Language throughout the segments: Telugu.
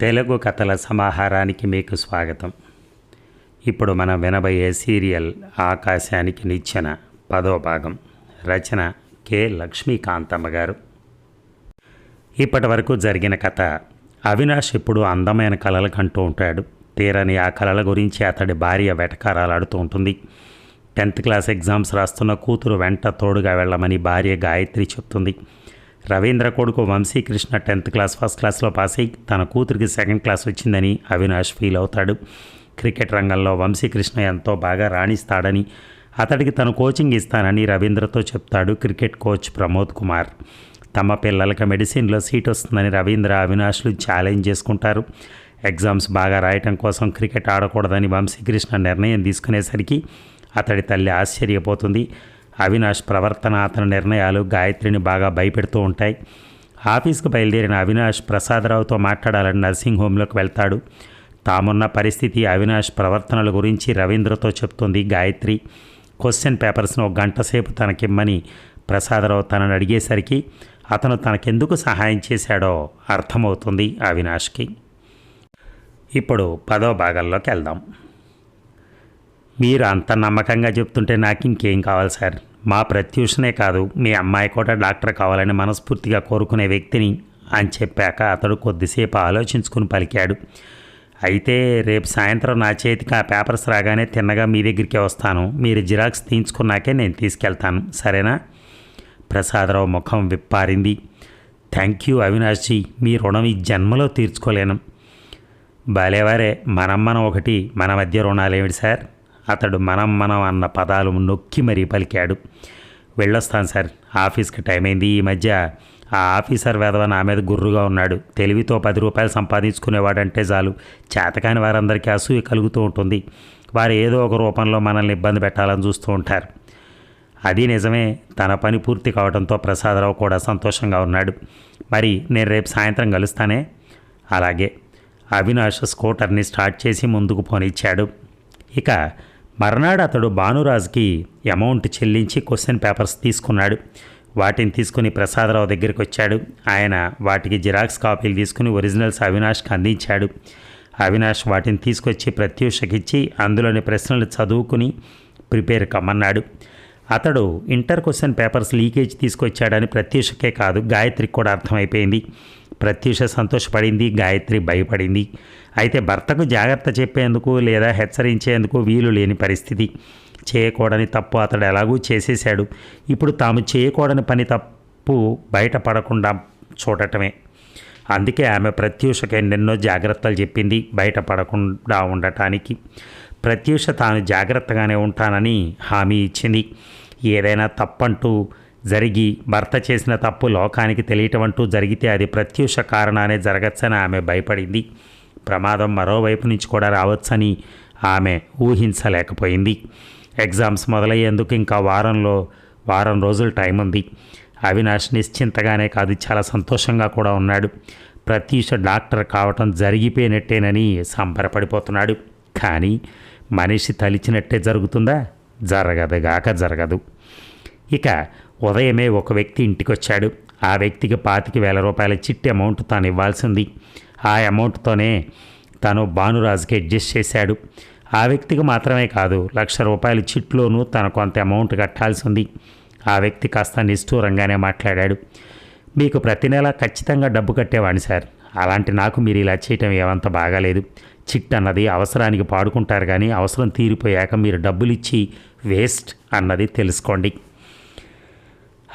తెలుగు కథల సమాహారానికి మీకు స్వాగతం. ఇప్పుడు మనం వినబోయే సీరియల్ ఆకాశానికి నిచ్చెన పదో భాగం. రచన కె. లక్ష్మీకాంతమ్మ గారు. ఇప్పటి వరకు జరిగిన కథ అవినాష్ ఇప్పుడు అందమైన కళలు కంటూ ఉంటాడు. తీరని ఆ కళల గురించి అతడి భార్య వెటకారాలాడుతూ ఉంటుంది. టెన్త్ క్లాస్ ఎగ్జామ్స్ రాస్తున్న కూతురు వెంట తోడుగా వెళ్ళమని భార్య గాయత్రి చెప్తుంది. రవీంద్ర కొడుకు వంశీకృష్ణ టెన్త్ క్లాస్ ఫస్ట్ క్లాస్లో పాస్ అయి తన కూతురికి సెకండ్ క్లాస్ వచ్చిందని అవినాష్ ఫీల్ అవుతాడు. క్రికెట్ రంగంలో వంశీకృష్ణ ఎంతో బాగా రాణిస్తాడని అతడికి తను కోచింగ్ ఇస్తానని రవీంద్రతో చెప్తాడు క్రికెట్ కోచ్ ప్రమోద్ కుమార్. తమ పిల్లలకి మెడిసిన్లో సీట్ వస్తుందని రవీంద్ర అవినాష్లు ఛాలెంజ్ చేసుకుంటారు. ఎగ్జామ్స్ బాగా రాయటం కోసం క్రికెట్ ఆడకూడదని వంశీకృష్ణ నిర్ణయం తీసుకునేసరికి అతడి తల్లి ఆశ్చర్యపోతుంది. అవినాష్ ప్రవర్తన అతని నిర్ణయాలు గాయత్రిని బాగా భయపెడుతూ ఉంటాయి. ఆఫీస్కు బయలుదేరిన అవినాష్ ప్రసాదరావుతో మాట్లాడాలని నర్సింగ్ హోమ్లోకి వెళ్తాడు. తామున్న పరిస్థితి అవినాష్ ప్రవర్తనల గురించి రవీంద్రతో చెప్తుంది గాయత్రి. క్వశ్చన్ పేపర్స్ను ఒక గంట సేపు తనకిమ్మని ప్రసాదరావు తనని అడిగేసరికి అతను తనకెందుకు సహాయం చేశాడో అర్థమవుతుంది అవినాష్కి. ఇప్పుడు పదో భాగంలోకి వెళ్దాం. మీరు అంత నమ్మకంగా చెప్తుంటే నాకు ఇంకేం కావాలి సార్? మా ప్రత్యూషనే కాదు మీ అమ్మాయి కూడా డాక్టర్ కావాలని మనస్ఫూర్తిగా కోరుకునే వ్యక్తిని అని చెప్పాక అతడు కొద్దిసేపు ఆలోచించుకుని పలికాడు. అయితే రేపు సాయంత్రం నా చేతికి ఆ పేపర్స్ రాగానే తిన్నగా మీ దగ్గరికి వస్తాను. మీరు జిరాక్స్ తీయించుకున్నాకే నేను తీసుకెళ్తాను. సరేనా? ప్రసాదరావు ముఖం విప్పారింది. Thank you అవినాష్జీ. మీ రుణం ఈ జన్మలో తీర్చుకోలేను. బాలేవారే మనం మనం ఒకటి మన మధ్య రుణాలేమిటి సార్? అతడు మనం మనం అన్న పదాలు నొక్కి మరీ పలికాడు. వెళ్ళొస్తాను సార్. ఆఫీస్కి టైం అయింది. ఈ మధ్య ఆ ఆఫీసర్ వెధవ నా మీద గుర్రుగా ఉన్నాడు. తెలివితో పది రూపాయలు సంపాదించుకునేవాడంటే చాలు. చేతకాని వారందరికీ అసూయ కలుగుతూ ఉంటుంది. వారు ఏదో ఒక రూపంలో మనల్ని ఇబ్బంది పెట్టాలని చూస్తూ ఉంటారు. అది నిజమే. తన పని పూర్తి కావడంతో ప్రసాదరావు కూడా సంతోషంగా ఉన్నాడు. మరి నేను రేపు సాయంత్రం కలుస్తానే? అలాగే. అవినాష్ స్కూటర్ని స్టార్ట్ చేసి ముందుకు పోనిచ్చాడు. ఇక మర్నాడు అతడు భానురాజ్కి అమౌంట్ చెల్లించి క్వశ్చన్ పేపర్స్ తీసుకున్నాడు. వాటిని తీసుకుని ప్రసాదరావు దగ్గరికి వచ్చాడు ఆయన వాటికి జిరాక్స్ కాపీలు తీసుకుని ఒరిజినల్స్ అవినాష్కి అందించాడు. అవినాష్ వాటిని తీసుకొచ్చి ప్రత్యూషకిచ్చి అందులోని ప్రశ్నలు చదువుకుని ప్రిపేర్ కమ్మన్నాడు. అతడు ఇంటర్ క్వశ్చన్ పేపర్స్ లీకేజ్ తీసుకొచ్చాడని ప్రత్యూషకే కాదు గాయత్రికి కూడా అర్థమైపోయింది. ప్రత్యూష సంతోషపడింది గాయత్రి భయపడింది. అయితే భర్తకు జాగ్రత్త చెప్పేందుకు లేదా హెచ్చరించేందుకు వీలు లేని పరిస్థితి. చేయకూడని తప్పు అతడు ఎలాగూ చేసేశాడు. ఇప్పుడు తాము చేయకూడని పని తప్పు బయటపడకుండా చూడటమే. అందుకే ఆమె ప్రత్యూషకి ఎన్నెన్నో జాగ్రత్తలు చెప్పింది బయటపడకుండా ఉండటానికి. ప్రత్యూష తాను జాగ్రత్తగానే ఉంటానని హామీ ఇచ్చింది. ఏదైనా తప్పంటూ జరిగి భర్త చేసిన తప్పు లోకానికి తెలియటం అంటూ జరిగితే అది ప్రత్యూష కారణానే జరగచ్చని ఆమె భయపడింది. ప్రమాదం మరోవైపు నుంచి కూడా రావచ్చని ఆమె ఊహించలేకపోయింది. ఎగ్జామ్స్ మొదలయ్యేందుకు ఇంకా వారంలో వారం రోజులు టైం ఉంది అవినాష్ నిశ్చింతగానే కాదు చాలా సంతోషంగా కూడా ఉన్నాడు. ప్రత్యూష డాక్టర్ కావటం జరిగిపోయినట్టేనని సంబరపడిపోతున్నాడు. కానీ మనిషి తలిచినట్టే జరుగుతుందా? జరగదుగాక జరగదు. ఇక ఉదయమే ఒక వ్యక్తి ఇంటికొచ్చాడు. ఆ వ్యక్తికి పాతిక వేల రూపాయల చిట్టి అమౌంట్ తాను ఇవ్వాల్సింది ఆ అమౌంట్తోనే తను భానురాజుకి అడ్జస్ట్ చేశాడు. ఆ వ్యక్తికి మాత్రమే కాదు లక్ష రూపాయల చిట్లోనూ తను కొంత అమౌంట్ కట్టాల్సి ఉంది ఆ వ్యక్తి కాస్త నిష్ఠూరంగానే మాట్లాడాడు. మీకు ప్రతి నెల ఖచ్చితంగా డబ్బు కట్టేవాడిని సార్. అలాంటి నాకు మీరు ఇలా చేయటం ఏమంత బాగాలేదు. చిట్ అన్నది అవసరానికి పాడుకుంటారు కానీ అవసరం తీరిపోయాక మీరు డబ్బులు ఇచ్చి వేస్ట్ అన్నది తెలుసుకోండి.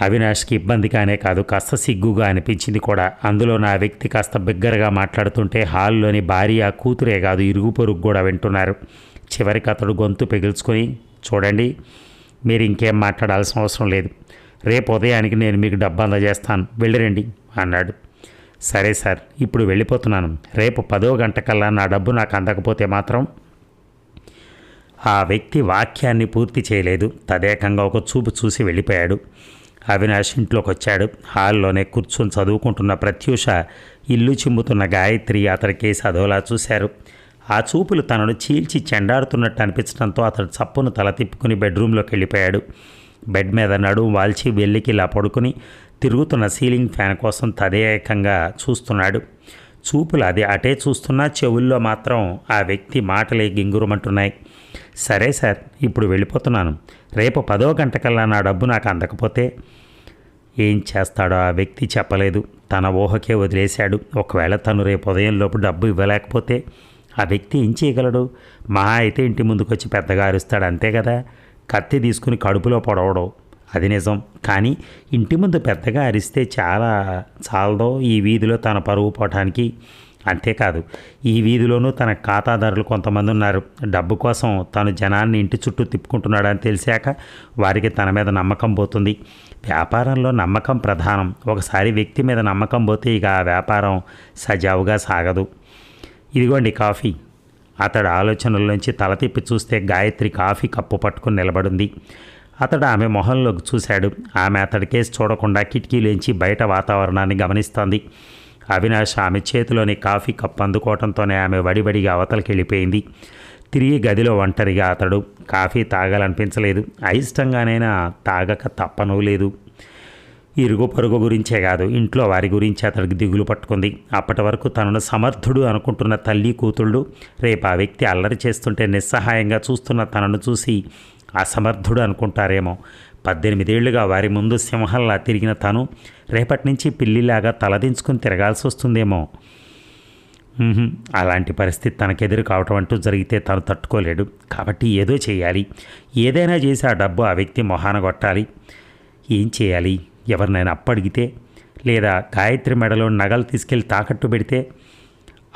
అవినాష్కి ఇబ్బందిగానే కాదు కాస్త సిగ్గుగా అనిపించింది కూడా. అందులో నా వ్యక్తి కాస్త బిగ్గరగా మాట్లాడుతుంటే హాల్లోని భార్య కూతురే కాదు ఇరుగు పొరుగు కూడా వింటున్నారు. చివరికి అతడు గొంతు పెగిల్చుకొని చూడండి మీరు ఇంకేం మాట్లాడాల్సిన అవసరం లేదు. రేపు ఉదయానికి నేను మీకు డబ్బు అందజేస్తాను. వెళ్ళిరండి అన్నాడు. సరే సార్ ఇప్పుడు వెళ్ళిపోతున్నాను. రేపు పదో గంటకల్లా నా డబ్బు నాకు అందకపోతే మాత్రం ఆ వ్యక్తి వాక్యాన్ని పూర్తి చేయలేదు. తదేకంగా ఒక చూపు చూసి వెళ్ళిపోయాడు. అవినాష్ ఇంట్లోకి వచ్చాడు హాల్లోనే కూర్చొని చదువుకుంటున్న ప్రత్యూష ఇల్లు చిమ్ముతున్న గాయత్రి అతడికి కేసు అదోలా చూశారు. ఆ చూపులు తనను చీల్చి చెండాడుతున్నట్టు అనిపించడంతో అతడు చప్పును తల తిప్పుకుని బెడ్రూమ్లోకి వెళ్ళిపోయాడు. బెడ్ మీద నడుము వాల్చి వెళ్ళికి ఇలా పడుకుని తిరుగుతున్న సీలింగ్ ఫ్యాన్ కోసం తదేకంగా చూస్తున్నాడు. చూపులు అది అటే చూస్తున్నా చెవుల్లో మాత్రం ఆ వ్యక్తి మాటలే గింగురమంటున్నాయి. సరే సార్ ఇప్పుడు వెళ్ళిపోతున్నాను. రేపు పదో గంటకల్లా నా డబ్బు నాకు అందకపోతే ఏం చేస్తాడో ఆ వ్యక్తి చెప్పలేదు. తన ఊహకే వదిలేశాడు. ఒకవేళ తను రేపు ఉదయంలోపు డబ్బు ఇవ్వలేకపోతే ఆ వ్యక్తి ఏం చేయగలడు? మహా అయితే ఇంటి ముందుకొచ్చి పెద్దగా అరుస్తాడు అంతే కదా? కత్తి తీసుకుని కడుపులో పొడవడం. అది నిజం. కానీ ఇంటి ముందు పెద్దగా అరిస్తే చాలా చాలదో ఈ వీధిలో తన పరువు పోవటానికి అంతేకాదు ఈ వీధిలోనూ తన ఖాతాదారులు కొంతమంది ఉన్నారు డబ్బు కోసం తను జనాన్ని ఇంటి చుట్టూ తిప్పుకుంటున్నాడని తెలిసాక వారికి తన మీద నమ్మకం పోతుంది. వ్యాపారంలో నమ్మకం ప్రధానం. ఒకసారి వ్యక్తి మీద నమ్మకం పోతే ఇక ఆ వ్యాపారం సజావుగా సాగదు. ఇదిగోండి కాఫీ. అతడు ఆలోచనల్లోంచి తల తిప్పి చూస్తే గాయత్రి కాఫీ కప్పు పట్టుకుని నిలబడింది. అతడు ఆమె మొహంలోకి చూశాడు. ఆమె అతడి కేసు చూడకుండా కిటికీలోంచి బయట వాతావరణాన్ని గమనిస్తోంది. అవినాష్ ఆమె చేతిలోని కాఫీ కప్ అందుకోవడంతోనే ఆమె వడివడిగా అవతలకి వెళ్ళిపోయింది తిరిగి గదిలో ఒంటరిగా అతడు. కాఫీ తాగాలనిపించలేదు. అయిష్టంగానైనా తాగక తప్పనూ లేదు. ఇరుగు పొరుగు గురించే కాదు ఇంట్లో వారి గురించి అతడికి దిగులు పట్టుకుంది. అప్పటి వరకు తనను సమర్థుడు అనుకుంటున్న తల్లి కూతుళ్ళు రేపు ఆ వ్యక్తి అల్లరి చేస్తుంటే నిస్సహాయంగా చూస్తున్న తనను చూసి అసమర్థుడు అనుకుంటారేమో. పద్దెనిమిదేళ్ళుగా వారి ముందు సింహంలా తిరిగిన తను రేపటి నుంచి పిల్లిలాగా తలదించుకుని తిరగాల్సి వస్తుందేమో అలాంటి పరిస్థితి తనకెదురు కావటం అంటూ జరిగితే తను తట్టుకోలేడు. కాబట్టి ఏదో చేయాలి. ఏదైనా చేసి ఆ డబ్బు ఆ వ్యక్తి మొహాన కొట్టాలి ఏం చేయాలి? ఎవరినైనా అప్పడిగితే లేదా గాయత్రి మెడలో నగలు తీసుకెళ్ళి తాకట్టు పెడితే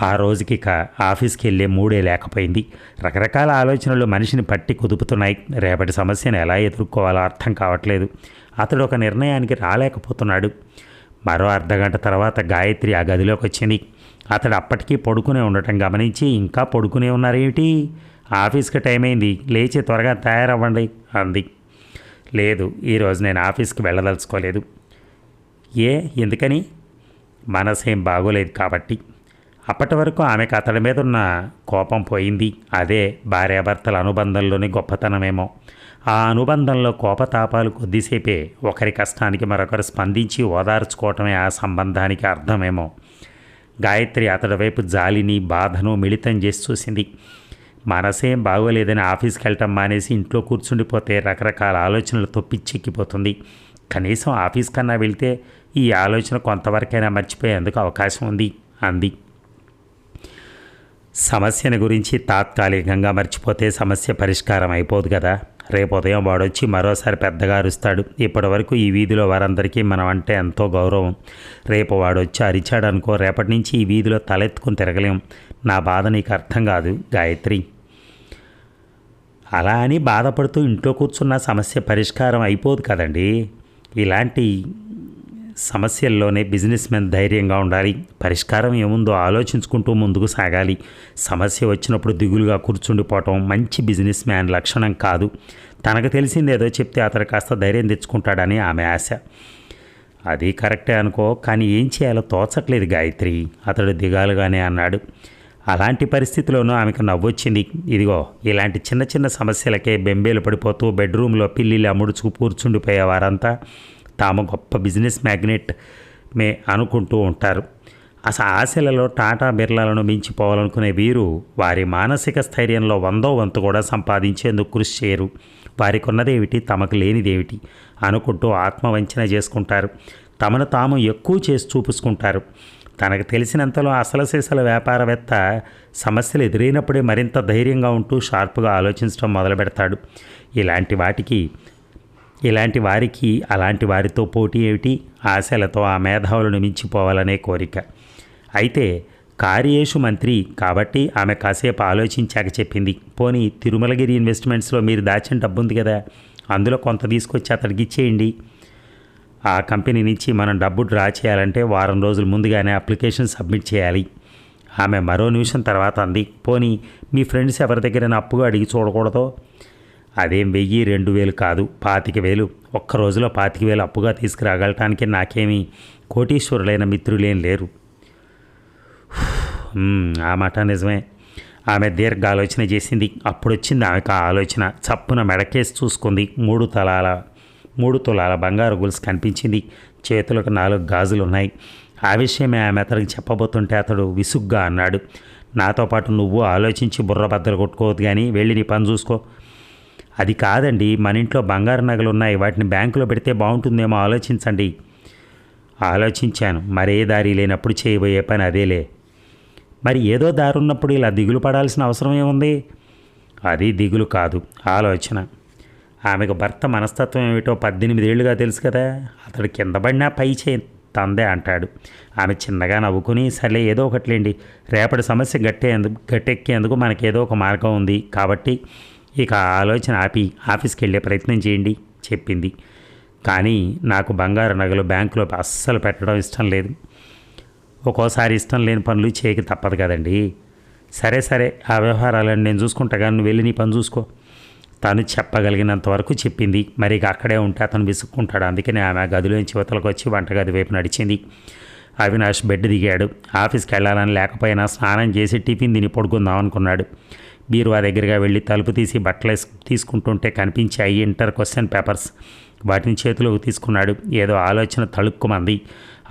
ఆ రోజుకి ఇక ఆఫీస్కి వెళ్ళే మూడే లేకపోయింది. రకరకాల ఆలోచనలు మనిషిని పట్టి కుదుపుతున్నాయి. రేపటి సమస్యను ఎలా ఎదుర్కోవాలో అర్థం కావట్లేదు. అతడు ఒక నిర్ణయానికి రాలేకపోతున్నాడు. మరో అర్ధగంట తర్వాత గాయత్రి ఆ గదిలోకి వచ్చింది. అతడు అప్పటికీ పడుకునే ఉండటం గమనించి ఇంకా పడుకునే ఉన్నారేమిటి? ఆఫీస్కి టైం అయింది. లేచి త్వరగా తయారవ్వండి అంది. లేదు ఈరోజు నేను ఆఫీస్కి వెళ్ళదలుచుకోలేదు. ఏ? ఎందుకని? మనసేం బాగోలేదు కాబట్టి. అప్పటి వరకు ఆమెకు అతడి మీద ఉన్న కోపం పోయింది. అదే భార్యాభర్తల అనుబంధంలోని గొప్పతనమేమో. ఆ అనుబంధంలో కోపతాపాలు కొద్దిసేపే ఒకరి కష్టానికి మరొకరు స్పందించి ఓదార్చుకోవటమే ఆ సంబంధానికి అర్థమేమో. గాయత్రి అతడి వైపు జాలిని బాధను మిళితం చేసి చూసింది. మనసేం బాగోలేదని ఆఫీస్కి వెళ్ళటం మానేసి ఇంట్లో కూర్చుండిపోతే రకరకాల ఆలోచనలతో పిచ్చెక్కిపోతుంది కనీసం ఆఫీస్ కన్నా వెళితే ఈ ఆలోచన కొంతవరకైనా మర్చిపోయేందుకు అవకాశం ఉంది అంది. సమస్యను గురించి తాత్కాలికంగా మర్చిపోతే సమస్య పరిష్కారం అయిపోదు కదా. రేపు ఉదయం వాడొచ్చి మరోసారి పెద్దగా అరుస్తాడు. ఇప్పటివరకు ఈ వీధిలో వారందరికీ మనం అంటే ఎంతో గౌరవం. రేపు వాడొచ్చి అరిచాడు అనుకో రేపటి నుంచి ఈ వీధిలో తలెత్తుకుని తిరగలేం. నా బాధ నీకు అర్థం కాదు గాయత్రి. అలా అని బాధపడుతూ ఇంట్లో కూర్చున్న సమస్య పరిష్కారం అయిపోదు కదండి. ఇలాంటి సమస్యల్లోనే బిజినెస్ మెన్ ధైర్యంగా ఉండాలి. పరిష్కారం ఏముందో ఆలోచించుకుంటూ ముందుకు సాగాలి. సమస్య వచ్చినప్పుడు దిగులుగా కూర్చుండిపోవటం మంచి బిజినెస్ మ్యాన్ లక్షణం కాదు. తనకు తెలిసిందేదో చెప్తే అతడు కాస్త ధైర్యం తెచ్చుకుంటాడని ఆమె ఆశ. అది కరెక్టే అనుకో కానీ ఏం చేయాలో తోచట్లేదు గాయత్రి. అతడు దిగాలుగానే అన్నాడు. అలాంటి పరిస్థితిలోనూ ఆమెకు నవ్వొచ్చింది. ఇదిగో ఇలాంటి చిన్న చిన్న సమస్యలకే బెంబేలు పడిపోతూ బెడ్రూమ్లో పిల్లిలా ముడుచుకు కూర్చుండిపోయే వారంతా తాము గొప్ప బిజినెస్ మ్యాగ్నెట్ మే అనుకుంటూ ఉంటారు. అసలు ఆశలలో టాటా బిర్లాలను మించిపోవాలనుకునే వీరు వారి మానసిక స్థైర్యంలో వందో వంతు కూడా సంపాదించేందుకు కృషి చేయరు. వారికి ఉన్నదేమిటి తమకు లేనిదేమిటి? అనుకుంటూ ఆత్మవంచన చేసుకుంటారు. తమను తాము ఎక్కువ చేసి చూపుసుకుంటారు. తనకు తెలిసినంతలో అసలు సీసల వ్యాపారవేత్త సమస్యలు ఎదురైనప్పుడే మరింత ధైర్యంగా ఉంటూ షార్ప్గా ఆలోచించడం మొదలు పెడతాడు ఇలాంటి వాటికి ఇలాంటి వారికి అలాంటి వారితో పోటీ ఏమిటి? ఆశలతో ఆ మేధావులను మించిపోవాలనే కోరిక. అయితే కార్యేషు మంత్రి కాబట్టి ఆమె కాసేపు ఆలోచించాక చెప్పింది పోనీ తిరుమలగిరి ఇన్వెస్ట్మెంట్స్లో మీరు దాచిన డబ్బు ఉంది కదా అందులో కొంత తీసుకొచ్చి అతడికి ఇచ్చేయండి. ఆ కంపెనీ నుంచి మనం డబ్బు డ్రా చేయాలంటే వారం రోజుల ముందుగానే అప్లికేషన్ సబ్మిట్ చేయాలి. ఆమె మరో నిమిషం తర్వాత అంది పోనీ మీ ఫ్రెండ్స్ ఎవరి దగ్గరైనా అప్పుగా అడిగి చూడకూడదో? అదేం వెయ్యి రెండు వేలు కాదు. పాతిక వేలు. ఒక్క రోజులో పాతిక వేలు అప్పుగా తీసుకురాగలటానికి నాకేమీ కోటీశ్వరులైన మిత్రులేం లేరు. ఆ మాట నిజమే. ఆమె దీర్ఘ ఆలోచన చేసింది. అప్పుడు వచ్చింది ఆమెకు ఆ ఆలోచన. చప్పున మెడకేసి చూసుకుంది. మూడు తలాల మూడు తులాల బంగారు గొలుసు కనిపించింది. చేతులకు నాలుగు గాజులు ఉన్నాయి ఆ విషయమే ఆమె అతడికి చెప్పబోతుంటే అతడు విసుగ్గా అన్నాడు. నాతో పాటు నువ్వు ఆలోచించి బుర్రబద్దలు కొట్టుకోవద్దు కానీ వెళ్ళి నీ పని చూసుకో. అది కాదండి మన ఇంట్లో బంగారు నగలు ఉన్నాయి వాటిని బ్యాంకులో పెడితే బాగుంటుందేమో ఆలోచించండి. ఆలోచించాను మరే దారి లేనప్పుడు చేయబోయే పని అదేలే. మరి ఏదో దారి ఉన్నప్పుడు ఇలా దిగులు పడాల్సిన అవసరం ఏముంది? అది దిగులు కాదు ఆలోచన. ఆమెకు భర్త మనస్తత్వం ఏమిటో పద్దెనిమిది ఏళ్ళుగా తెలుసు కదా అతడు కింద పడినా పై చే తందే అంటాడు. ఆమె చిన్నగా నవ్వుకుని సర్లే ఏదో ఒకట్లేండి రేపటి సమస్య గట్టేందుకు గట్టెక్కేందుకు మనకేదో ఒక మార్గం ఉంది కాబట్టి ఇక ఆలోచన ఆపి ఆఫీస్కి వెళ్ళే ప్రయత్నం చేయండి చెప్పింది. కానీ నాకు బంగారు నగలు బ్యాంకులో అస్సలు పెట్టడం ఇష్టం లేదు. ఒక్కోసారి ఇష్టం లేని పనులు చేయక తప్పదు కదండి. సరే సరే ఆ వ్యవహారాలను నేను చూసుకుంటా కానీ నువ్వు వెళ్ళి నీ పని చూసుకో. తను చెప్పగలిగినంత వరకు చెప్పింది. మరి ఇక అక్కడే ఉంటే అతను విసుక్కుంటాడు. అందుకని ఆమె గదిలో గదిలోంచి యువతలకు వచ్చి వంటగది వైపు నడిచింది. అవినాష్ బెడ్ దిగాడు. ఆఫీస్కి వెళ్ళాలని లేకపోయినా స్నానం చేసి టిఫిన్ తిని పడుకుందాం అనుకున్నాడు. బీరువా దగ్గరగా వెళ్ళి తలుపు తీసి బట్టలు తీసుకుంటుంటే కనిపించాయి ఇంటర్ క్వశ్చన్ పేపర్స్. వాటిని చేతిలోకి తీసుకున్నాడు. ఏదో ఆలోచన తళుక్కుమంది.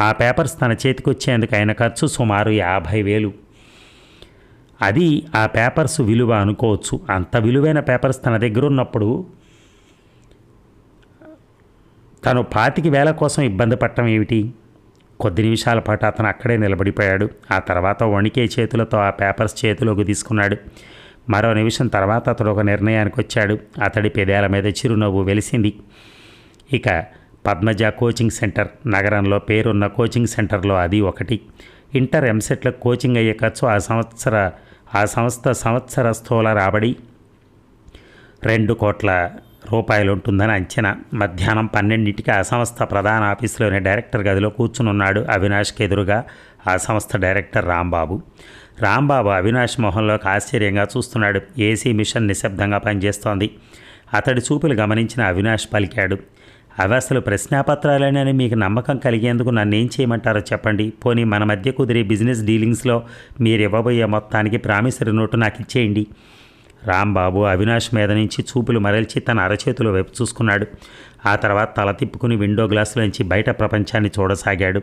ఆ పేపర్స్ తన చేతికి వచ్చేందుకు అయిన ఖర్చు సుమారు యాభై వేలు. అది ఆ పేపర్స్ విలువ అనుకోవచ్చు. అంత విలువైన పేపర్స్ తన దగ్గర ఉన్నప్పుడు తను పాతికి వేల కోసం ఇబ్బంది పడటం ఏమిటి? కొద్ది నిమిషాల పాటు అతను అక్కడే నిలబడిపోయాడు. ఆ తర్వాత వణికే చేతులతో ఆ పేపర్స్ చేతిలోకి తీసుకున్నాడు. మరో నిమిషం తర్వాత అతడు ఒక నిర్ణయానికి వచ్చాడు అతడి పెదాల మీద చిరునవ్వు వెలిసింది. ఇక పద్మజ కోచింగ్ సెంటర్ నగరంలో పేరున్న కోచింగ్ సెంటర్లో అది ఒకటి. ఇంటర్ ఎంసెట్ల కోచింగ్ అయ్యే ఖర్చు ఆ సంవత్సర ఆ సంస్థ సంవత్సర స్థూల రాబడి రెండు కోట్ల రూపాయలు ఉంటుందని అంచనా. మధ్యాహ్నం పన్నెండింటికి ఆ సంస్థ ప్రధాన ఆఫీసులోని డైరెక్టర్ గదిలో కూర్చునున్నాడు అవినాష్కి ఎదురుగా ఆ సంస్థ డైరెక్టర్ రాంబాబు. రాంబాబు అవినాష్ మొహంలోకి ఆశ్చర్యంగా చూస్తున్నాడు. ఏసీ మిషన్ నిశ్శబ్దంగా పనిచేస్తోంది. అతడి చూపులు గమనించిన అవినాష్ పలికాడు. అవి అసలు ప్రశ్నాపత్రాలేనని మీకు నమ్మకం కలిగేందుకు నన్ను ఏం చేయమంటారో చెప్పండి. పోనీ మన మధ్య కుదిరే బిజినెస్ డీలింగ్స్లో మీరు ఇవ్వబోయే మొత్తానికి ప్రామిసరీ నోటు నాకు ఇచ్చేయండి. రాంబాబు అవినాష్ మీద నుంచి చూపులు మరల్చి తన అరచేతుల వైపు చూసుకున్నాడు. ఆ తర్వాత తల తిప్పుకుని విండో గ్లాసులోంచి బయట ప్రపంచాన్ని చూడసాగాడు.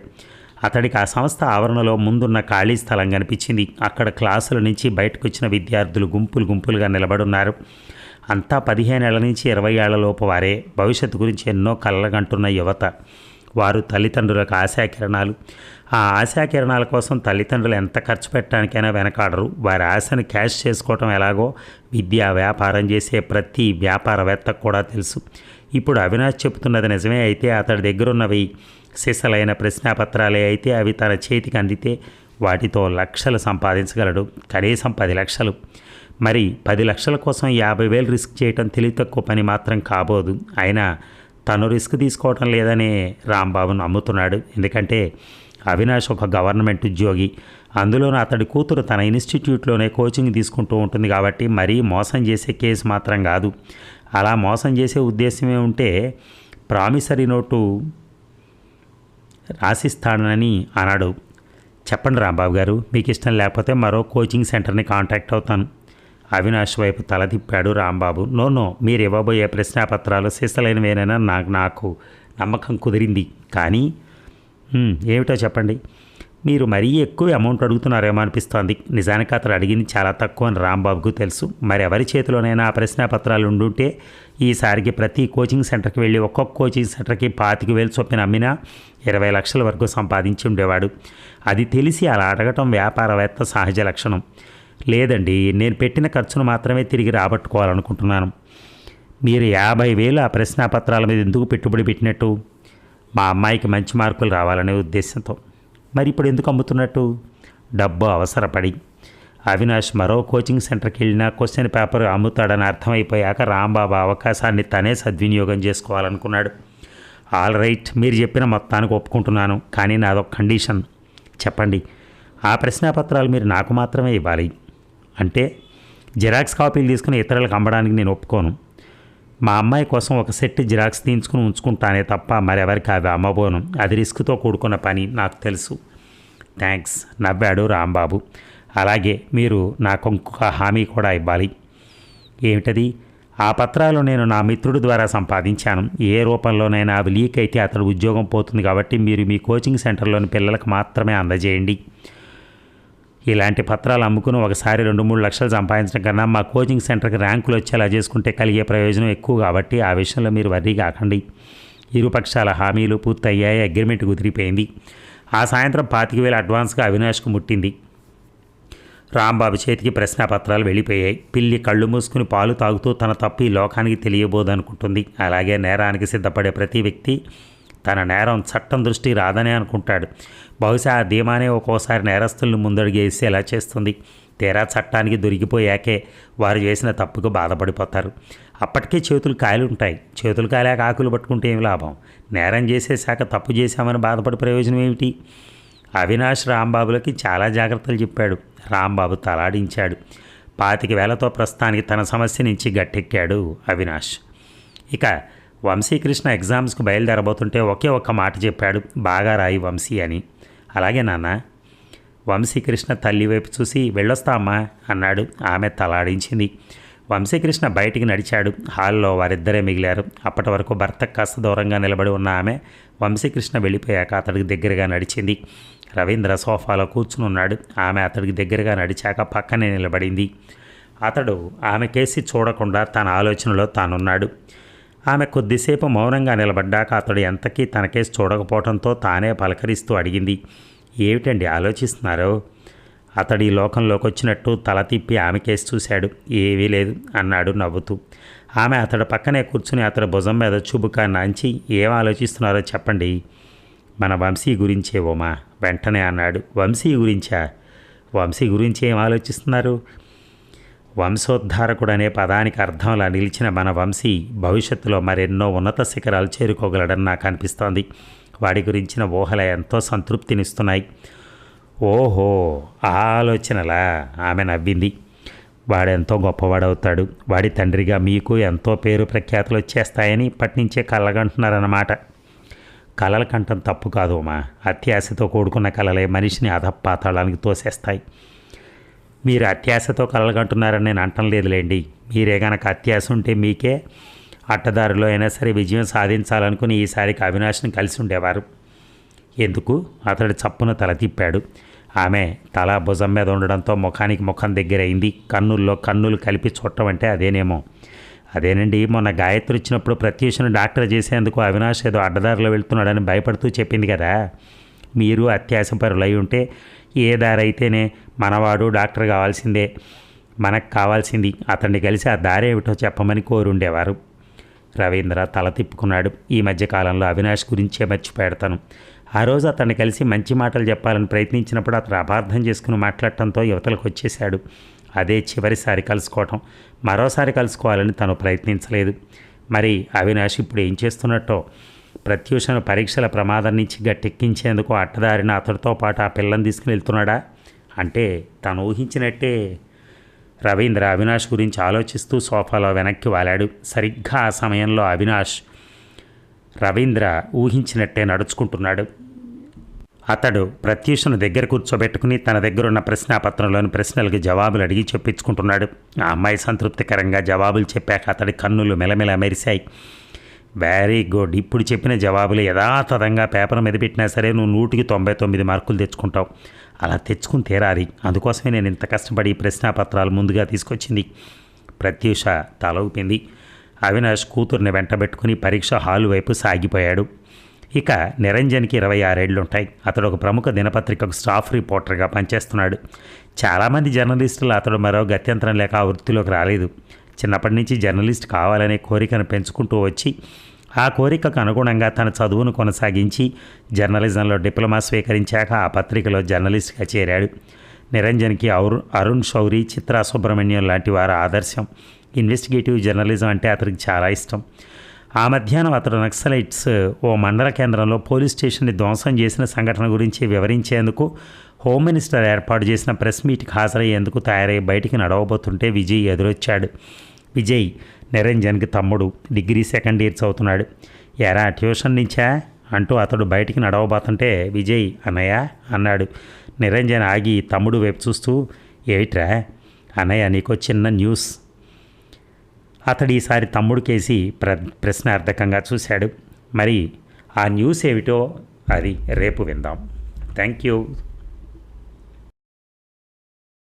అతడికి ఆ సంస్థ ఆవరణలో ముందున్న ఖాళీ స్థలం కనిపించింది. అక్కడ క్లాసుల నుంచి బయటకు వచ్చిన విద్యార్థులు గుంపులు గుంపులుగా నిలబడున్నారు. అంతా పదిహేనేళ్ళ నుంచి ఇరవై ఏళ్ళలోపు వారే. భవిష్యత్తు గురించి ఎన్నో కళ్ళగంటున్న యువత. వారు తల్లిదండ్రులకు ఆశాకిరణాలు. ఆ ఆశాకిరణాల కోసం తల్లిదండ్రులు ఎంత ఖర్చు పెట్టడానికైనా వెనకాడరు. వారి ఆశను క్యాష్ చేసుకోవటం ఎలాగో విద్యా వ్యాపారం చేసే ప్రతి వ్యాపారవేత్తకు కూడా తెలుసు. ఇప్పుడు అవినాష్ చెబుతున్నది నిజమే అయితే అతడి దగ్గరున్నవి సిసలైన ప్రశ్నాపత్రాలే అయితే అవి తన చేతికి అందితే వాటితో లక్షలు సంపాదించగలడు. కనీసం పది లక్షలు. మరి పది లక్షల కోసం యాభై వేలు రిస్క్ చేయటం తెలివి తక్కువ పని మాత్రం కాబోదు. అయినా తను రిస్క్ తీసుకోవటం లేదనే రాంబాబు నమ్ముతున్నాడు. ఎందుకంటే అవినాష్ ఒక గవర్నమెంట్ ఉద్యోగి. అందులోనూ అతడి కూతురు తన ఇన్స్టిట్యూట్లోనే కోచింగ్ తీసుకుంటూ ఉంటుంది కాబట్టి మరీ మోసం చేసే కేసు మాత్రం కాదు. అలా మోసం చేసే ఉద్దేశమే ఉంటే ప్రామిసరీ నోటు రాసిస్తానని అన్నాడు. చెప్పండి రాంబాబు గారు మీకు ఇష్టం లేకపోతే మరో కోచింగ్ సెంటర్ని కాంటాక్ట్ అవుతాను. అవినాష్ వైపు తల తిప్పాడు రాంబాబు. నో నో మీరు ఇవ్వబోయే ప్రశ్నాపత్రాలు సిసలైనవేనైనా నాకు నాకు నమ్మకం కుదిరింది. కానీ ఏమిటో చెప్పండి. మీరు మరీ ఎక్కువ అమౌంట్ అడుగుతున్నారేమో అనిపిస్తోంది. నిజానికి అతడు అడిగింది చాలా తక్కువ అని రాంబాబుకు తెలుసు. మరి ఎవరి చేతిలోనైనా ఆ ప్రశ్నాపత్రాలు ఉండుంటే ఈసారికి ప్రతి కోచింగ్ సెంటర్కి వెళ్ళి ఒక్కొక్క కోచింగ్ సెంటర్కి పాతిక వేలు చొప్పున అమ్మినా ఇరవై లక్షల వరకు సంపాదించి ఉండేవాడు. అది తెలిసి అలా అడగటం వ్యాపారవేత్త సహజ లక్షణం. లేదండి నేను పెట్టిన ఖర్చును మాత్రమే తిరిగి రాబట్టుకోవాలనుకుంటున్నాను. మీరు యాభై వేలు ఆ ప్రశ్నాపత్రాల మీద ఎందుకు పెట్టుబడి పెట్టినట్టు? మా అమ్మాయికి మంచి మార్కులు రావాలనే ఉద్దేశంతో. మరి ఇప్పుడు ఎందుకు అమ్ముతున్నట్టు? డబ్బు అవసరపడి. అవినాష్ మరో కోచింగ్ సెంటర్కి వెళ్ళినా క్వశ్చన్ పేపర్ అమ్ముతాడని అర్థమైపోయాక రాంబాబు అవకాశాన్ని తనే సద్వినియోగం చేసుకోవాలనుకున్నాడు. ఆల్ రైట్ మీరు చెప్పిన మొత్తానికి ఒప్పుకుంటున్నాను కానీ నాదొక కండిషన్. చెప్పండి ఆ ప్రశ్నాపత్రాలు మీరు నాకు మాత్రమే ఇవ్వాలి. అంటే జిరాక్స్ కాపీలు తీసుకుని ఇతరులకు అమ్మడానికి నేను ఒప్పుకోను. మా అమ్మాయి కోసం ఒక సెట్ జిరాక్స్ తీయించుకుని ఉంచుకుంటానే తప్ప మరెవరికి అవి అమ్మబోను. అది రిస్క్తో కూడుకున్న పని నాకు తెలుసు. థ్యాంక్స్ నవ్వాడు రాంబాబు. అలాగే మీరు నాకు ఇంకొక హామీ కూడా ఇవ్వాలి. ఏమిటది? ఆ పత్రాలు నేను నా మిత్రుడి ద్వారా సంపాదించాను. ఏ రూపంలోనైనా అవి లీక్ అయితే అతడు ఉద్యోగం పోతుంది కాబట్టి మీరు మీ కోచింగ్ సెంటర్లోని పిల్లలకు మాత్రమే అందజేయండి. ఇలాంటి పత్రాలు అమ్ముకుని ఒకసారి రెండు మూడు లక్షలు సంపాదించడం కన్నా మా కోచింగ్ సెంటర్కి ర్యాంకులు వచ్చేలా చేసుకుంటే కలిగే ప్రయోజనం ఎక్కువ కాబట్టి ఆ విషయంలో మీరు వర్రీ కాకండి. ఇరుపక్షాల హామీలు పూర్తయ్యాయి అగ్రిమెంట్ కుదిరిపోయింది. ఆ సాయంత్రం పాతిక వేల అడ్వాన్స్గా అవినాష్కు ముట్టింది. రాంబాబు చేతికి ప్రశ్నాపత్రాలు వెళ్ళిపోయాయి. పిల్లి కళ్ళు మూసుకుని పాలు తాగుతూ తన తప్పు ఈ లోకానికి తెలియబోదనుకుంటుంది. అలాగే నేరానికి సిద్ధపడే ప్రతి వ్యక్తి తన నేరం చట్టం దృష్టి రాదనే అనుకుంటాడు. బహుశా ఆ ధీమానే ఒక్కోసారి నేరస్తులను ముందడుగేసి ఎలా చేస్తుంది? తీరా చట్టానికి దొరికిపోయాకే వారు చేసిన తప్పుకు బాధపడిపోతారు. అప్పటికే చేతులు కాయలు ఉంటాయి చేతులు కాయలేక ఆకులు పట్టుకుంటే ఏమి లాభం? నేరం చేసేశాక తప్పు చేశామని బాధపడే ప్రయోజనం ఏమిటి? అవినాష్ రాంబాబులకి చాలా జాగ్రత్తలు చెప్పాడు. రాంబాబు తలాడించాడు. పాతిక వేలతో ప్రస్తుతానికి తన సమస్య నుంచి గట్టెక్కాడు అవినాష్. ఇక వంశీకృష్ణ ఎగ్జామ్స్కి బయలుదేరబోతుంటే ఒకే ఒక్క మాట చెప్పాడు. బాగా రాయి వంశీ అని. అలాగే నాన్న వంశీకృష్ణ తల్లి వైపు చూసి వెళ్ళొస్తామా అన్నాడు. ఆమె తలాడించింది. వంశీకృష్ణ బయటికి నడిచాడు. హాల్లో వారిద్దరే మిగిలారు. అప్పటి వరకు భర్త కాస్త దూరంగా నిలబడి ఉన్న ఆమె వంశీకృష్ణ వెళ్ళిపోయాక అతడికి దగ్గరగా నడిచింది. రవీంద్ర సోఫాలో కూర్చుని ఉన్నాడు. ఆమె అతడికి దగ్గరగా నడిచాక పక్కనే నిలబడింది. అతడు ఆమె కేసి చూడకుండా తన ఆలోచనలో తానున్నాడు. ఆమె కొద్దిసేపు మౌనంగా నిలబడ్డాక అతడు ఎంతకీ తన కేసు చూడకపోవడంతో తానే పలకరిస్తూ అడిగింది ఏమిటండి ఆలోచిస్తున్నారు? అతడు ఈ లోకంలోకి వచ్చినట్టు తల తిప్పి ఆమె కేసు చూశాడు ఏవీ లేదు అన్నాడు నవ్వుతూ. ఆమె అతడు పక్కనే కూర్చుని అతడు భుజం మీద చుబుకా నాంచి ఏం ఆలోచిస్తున్నారో చెప్పండి. మన వంశీ గురించే ఓమా వెంటనే అన్నాడు. వంశీ గురించా? వంశీ గురించి ఏం ఆలోచిస్తున్నారు? వంశోద్ధారకుడు అనే పదానికి అర్థంలా నిలిచిన మన వంశీ భవిష్యత్తులో మరెన్నో ఉన్నత శిఖరాలు చేరుకోగలడని నాకు అనిపిస్తోంది. వాడి గురించిన ఊహల ఎంతో సంతృప్తినిస్తున్నాయి. ఓహో ఆ ఆలోచనలా ఆమె నవ్వింది. వాడెంతో గొప్పవాడవుతాడు. వాడి తండ్రిగా మీకు ఎంతో పేరు ప్రఖ్యాతులు వచ్చేస్తాయని ఇప్పటినుంచే కలగంటున్నారన్నమాట. కలల కంఠం తప్పు కాదు మా అత్యాశతో కూడుకున్న కలలే మనిషిని అధపాతాళానికి తోసేస్తాయి. మీరు అత్యాశతో కలగంటున్నారని నేను అంటం లేదులేండి మీరే గనక అత్యాశ ఉంటే మీకే అట్టదారిలో అయినా సరే విజయం సాధించాలనుకుని ఈసారికి అవినాష్ని కలిసి ఉండేవారు. ఎందుకు? అతడు చప్పున తల తిప్పాడు. ఆమె తల భుజం మీద ఉండడంతో ముఖానికి ముఖం దగ్గరైంది. కన్నుల్లో కన్నులు కలిపి చూడటం అంటే అదేనేమో. అదేనండి మొన్న గాయత్రి వచ్చినప్పుడు ప్రత్యూషను డాక్టర్ చేసేందుకు అవినాష్ ఏదో అడ్డదారిలో వెళ్తున్నాడని భయపడుతూ చెప్పింది కదా. మీరు అత్యాసపరులై ఉంటే ఏ దారైతేనే మనవాడు డాక్టర్ కావాల్సిందే. మనకు కావాల్సింది అతన్ని కలిసి ఆ దారి ఏమిటో చెప్పమని కోరుండేవారు. రవీంద్ర తల తిప్పుకున్నాడు. ఈ మధ్యకాలంలో అవినాష్ గురించే మర్చిపెడతాను ఆ రోజు అతన్ని కలిసి మంచి మాటలు చెప్పాలని ప్రయత్నించినప్పుడు అతను అపార్థం చేసుకుని మాట్లాడటంతో యువతలకు వచ్చేశాడు. అదే చివరిసారి కలుసుకోవటం. మరోసారి కలుసుకోవాలని తను ప్రయత్నించలేదు. మరి అవినాష్ ఇప్పుడు ఏం చేస్తున్నట్టో? ప్రత్యూషను పరీక్షల ప్రమాదం నుంచి గట్టెక్కించేందుకు అట్టదారిన అతడితో పాటు ఆ పిల్లని తీసుకుని వెళ్తున్నాడా? అంటే తను ఊహించినట్టే. రవీంద్ర అవినాష్ గురించి ఆలోచిస్తూ సోఫాలో వెనక్కి వాలాడు. సరిగ్గా ఆ సమయంలో అవినాష్ రవీంద్ర ఊహించినట్టే నడుచుకుంటున్నాడు. అతడు ప్రత్యూషను దగ్గర కూర్చోబెట్టుకుని తన దగ్గరున్న ప్రశ్నాపత్రంలోని ప్రశ్నలకు జవాబులు అడిగి చెప్పించుకుంటున్నాడు. ఆ అమ్మాయి సంతృప్తికరంగా జవాబులు చెప్పాక అతడి కన్నులు మెలమెల మెరిశాయి. వెరీ గుడ్ ఇప్పుడు చెప్పిన జవాబులు యథాతథంగా పేపర్ మీద పెట్టినా సరే నువ్వు నూటికి తొంభై తొమ్మిది మార్కులు తెచ్చుకుంటావు. అలా తెచ్చుకుని తీరాలి అందుకోసమే నేను ఇంత కష్టపడి ఈ ప్రశ్నాపత్రాలు ముందుగా తీసుకొచ్చింది. ప్రత్యూష తల ఊపింది అవినాష్ కూతుర్ని వెంటబెట్టుకుని పరీక్ష హాలు వైపు సాగిపోయాడు. ఇక నిరంజన్కి ఇరవై ఆరేళ్ళు ఉంటాయి అతడు ఒక ప్రముఖ దినపత్రికకు స్టాఫ్ రిపోర్టర్గా పనిచేస్తున్నాడు. చాలామంది జర్నలిస్టులు అతడు మరో గత్యంతరం లేక ఆ వృత్తిలోకి రాలేదు. చిన్నప్పటి నుంచి జర్నలిస్ట్ కావాలనే కోరికను పెంచుకుంటూ వచ్చి ఆ కోరికకు అనుగుణంగా తన చదువును కొనసాగించి జర్నలిజంలో డిప్లొమా స్వీకరించాక ఆ పత్రికలో జర్నలిస్ట్గా చేరాడు. నిరంజన్కి అరు అరుణ్ శౌరి చిత్రా సుబ్రహ్మణ్యం లాంటి వారు ఆదర్శం ఇన్వెస్టిగేటివ్ జర్నలిజం అంటే అతనికి చాలా ఇష్టం. ఆ మధ్యాహ్నం అతడు నక్సలైట్స్ ఓ మండల కేంద్రంలో పోలీస్ స్టేషన్ని ధ్వంసం చేసిన సంఘటన గురించి వివరించేందుకు హోమ్ మినిస్టర్ ఏర్పాటు చేసిన ప్రెస్ మీట్కి హాజరయ్యేందుకు తయారై బయటికి నడవబోతుంటే విజయ్ ఎదురొచ్చాడు. విజయ్ నిరంజన్కి తమ్ముడు డిగ్రీ సెకండ్ ఇయర్ చదువుతున్నాడు. ఎరా ట్యూషన్ నుంచా? అంటూ అతడు బయటికి నడవబోతుంటే విజయ్ అన్నయ్య అన్నాడు. నిరంజన్ ఆగి తమ్ముడు వైపు చూస్తూ ఏమిట్రా అన్నయ్య నీకో చిన్న న్యూస్. అతడు ఈసారి తమ్ముడు కేసి ప్ర ప్రశ్నార్థకంగా చూశాడు. మరి ఆ న్యూస్ ఏమిటో అది రేపు విందాం. Thank you.